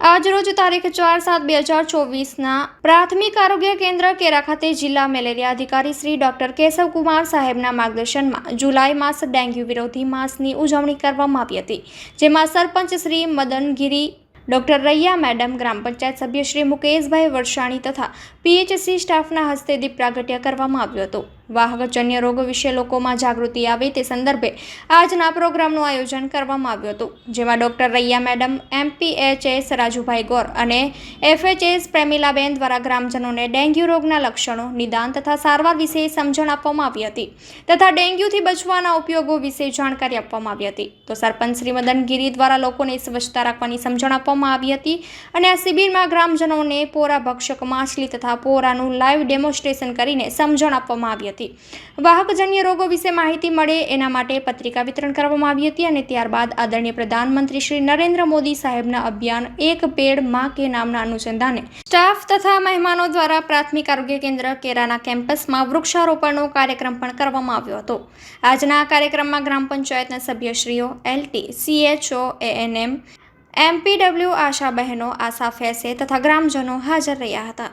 આજરોજ તારીખ ચાર સાત બે હજાર ચોવીસના પ્રાથમિક આરોગ્ય કેન્દ્ર કેરા ખાતે જિલ્લા મેલેરિયા અધિકારી શ્રી ડોક્ટર કેશવકુમાર સાહેબના માર્ગદર્શનમાં જુલાઈ માસ ડેન્ગ્યુ વિરોધી માસની ઉજવણી કરવામાં આવી હતી, જેમાં સરપંચ શ્રી મદનગીરી, ડોક્ટર રૈયા મેડમ, ગ્રામ પંચાયત સભ્ય શ્રી મુકેશભાઈ વરસાણી તથા પીએચસી સ્ટાફના હસ્તે દીપ પ્રાગટ્ય કરવામાં આવ્યું હતું. વાહકજન્ય રોગો વિશે લોકોમાં જાગૃતિ આવે તે સંદર્ભે આજના પ્રોગ્રામનું આયોજન કરવામાં આવ્યું હતું. જેમાં doctor Raiya madam MPHS Rajubhai Gor અને એફએચએસ પ્રેમિલાબેન દ્વારા ગ્રામજનોને ડેન્ગ્યુ રોગના લક્ષણો, નિદાન તથા સારવાર વિશે સમજણ આપવામાં આવી હતી તથા ડેન્ગ્યુથી બચવાના ઉપયોગો વિશે જાણકારી આપવામાં આવી હતી. તો સરપંચ શ્રી મદનગીરી દ્વારા લોકોને સ્વચ્છતા રાખવાની સમજણ આપવામાં આવી હતી અને આ શિબિરમાં ગ્રામજનોને પોરા ભક્ષક, માછલી તથા પોરાનું લાઈવ ડેમોન્સ્ટ્રેશન કરીને સમજણ આપવામાં આવી હતી. વાહકજન્ય રોગો વિશે માહિતી મળે એના માટે પત્રિકા વિતરણ કરવામાં આવી હતી અને ત્યારબાદ આદરણીય પ્રધાનમંત્રી શ્રી નરેન્દ્ર મોદી સાહેબના અભિયાન એક પેડમાં કે નામના અનુસંધાને સ્ટાફ તથા મહેમાનો દ્વારા પ્રાથમિક આરોગ્ય કેન્દ્ર કેરાના કેમ્પસમાં વૃક્ષારોપણનો કાર્યક્રમ પણ કરવામાં આવ્યો હતો. આજના કાર્યક્રમમાં ગ્રામ પંચાયતના સભ્યશ્રીઓ LT CHO ANM MPW ASHA બહેનો આશા ફેસે તથા ગ્રામજનો હાજર રહ્યા હતા.